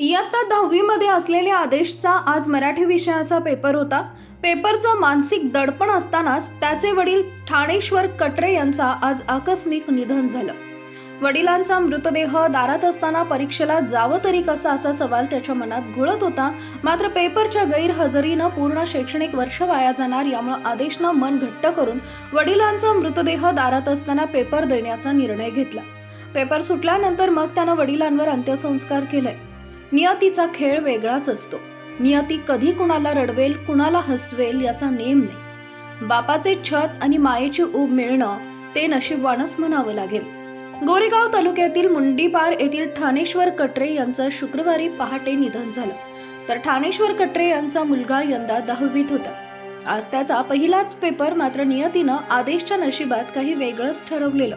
इयत्ता दहावीमध्ये असलेल्या आदेशचा आज मराठी विषयाचा पेपर होता. पेपरचं मानसिक दडपण असतानाच त्याचे वडील ठाणेश्वर कटरे यांचा आज आकस्मिक निधन झालं. वडिलांचा मृतदेह दारात असताना परीक्षेला जावं तरी कसा असा सवाल त्याच्या मनात घोळत होता. मात्र पेपरच्या गैरहजेरीनं पूर्ण शैक्षणिक वर्ष वाया जाणार यामुळे आदेशनं मन घट्ट करून वडिलांचा मृतदेह दारात असताना पेपर देण्याचा निर्णय घेतला. पेपर सुटल्यानंतर मग त्यानं वडिलांवर अंत्यसंस्कार केले. नियतीचा खेळ वेगळाच असतो. नियती कधी कुणाला रडवेल कुणाला हसवेल याचा नेम नाही. बापाचे छत आणि मायेची ऊब मिळणं ते नशीबवानच म्हणावं लागेल. गोरेगाव तालुक्यातील मुंडीपार येथील ठाणेश्वर कटरे यांचं शुक्रवारी पहाटे निधन झालं. तर ठाणेश्वर कटरे यांचा मुलगा यंदा दहावीत होता. आज त्याचा पहिलाच पेपर मात्र नियतीनं आदेशच्या नशिबात काही वेगळंच ठरवलेलं.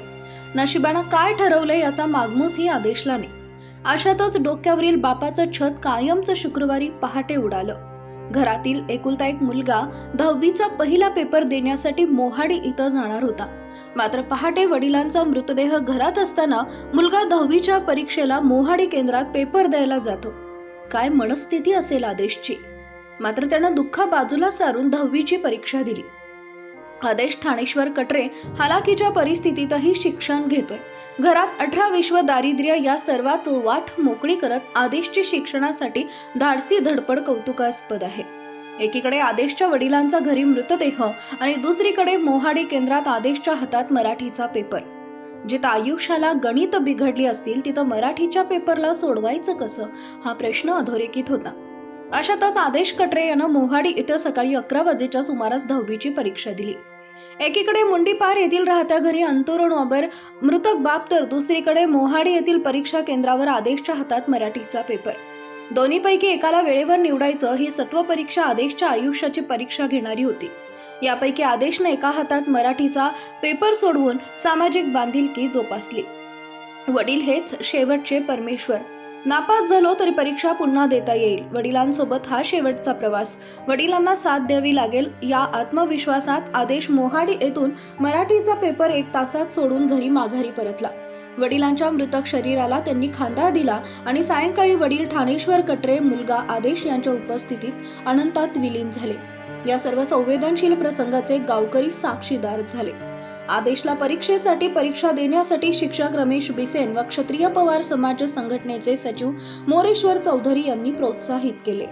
नशिबानं काय ठरवलं याचा मागमूसही आदेशला नाही. अशातच डोक्यावरील बापाचं छत कायमचं शुक्रवारी पहाटे उडालं. घरातील एकुलता एक मुलगा दहावीचा पहिला पेपर देण्यासाठी मोहाडी इथं जाणार होता. मात्र पहाटे वडिलांचा मृतदेह घरात असताना मुलगा दहावीच्या परीक्षेला मोहाडी केंद्रात पेपर द्यायला जातो. काय मनस्थिती असेल आदेशची? मात्र त्यानं दुःख बाजूला सारून दहावीची परीक्षा दिली. आदेश ठाणेश्वर कटरे हालाकीच्या परिस्थितीतही शिक्षण घेतोय. घरात अठरा विश्व दारिद्र्य या सर्वात वाट मोकळी करत आदेशची शिक्षणासाठी धाडसी धडपड कौतुकास्पद आहे. एकीकडे आदेशच्या वडिलांचा घरी मृतदेह आणि दुसरीकडे मोहाडी केंद्रात आदेशच्या हातात मराठीचा पेपर. जिथं आयुष्याला गणित बिघडली असतील तिथं मराठीच्या पेपरला सोडवायचं कसं? हा प्रश्न अधोरेखित होता. अशातच आदेश कटरे यानं मोहाडी इथं सकाळी अकरा वाजेच्या सुमारास दहावीची परीक्षा दिली. एकीकडे मुंडीपार येथील राहत्या घरी अंतरुणावर मृतक बाप तर दुसरीकडे मोहाडी येथील परीक्षा केंद्रावर आदेशच्या हातात मराठीचा पेपर. दोन्हीपैकी एकाला वेळेवर निवडायचं ही सत्व परीक्षा आदेशच्या आयुष्याची परीक्षा घेणारी होती. यापैकी आदेशने एका हातात मराठीचा पेपर सोडवून सामाजिक बांधिलकी जोपासली. वडील हेच शेवटचे परमेश्वर. नापास झालो तरी परीक्षा पुन्हा देता येईल. वडिलांसोबत हा शेवटचा प्रवास. वडिलांना साथ द्यावी लागेल या आत्मविश्वासात आदेश मोहाडी येथून मराठीचा पेपर एक तासात सोडून घरी माघारी परतला. वडिलांच्या मृतक शरीराला त्यांनी खांदा दिला आणि सायंकाळी वडील ठाणेश्वर कटरे मुलगा आदेश यांच्या उपस्थितीत अनंतात विलीन झाले. या सर्व संवेदनशील प्रसंगाचे गावकरी साक्षीदार झाले. आदेशला परीक्षेसाठी परीक्षा देण्यासाठी शिक्षक रमेश बिसेन व क्षत्रिय पवार समाज संघटनेचे सचिव मोरेश्वर चौधरी यांनी प्रोत्साहित केले.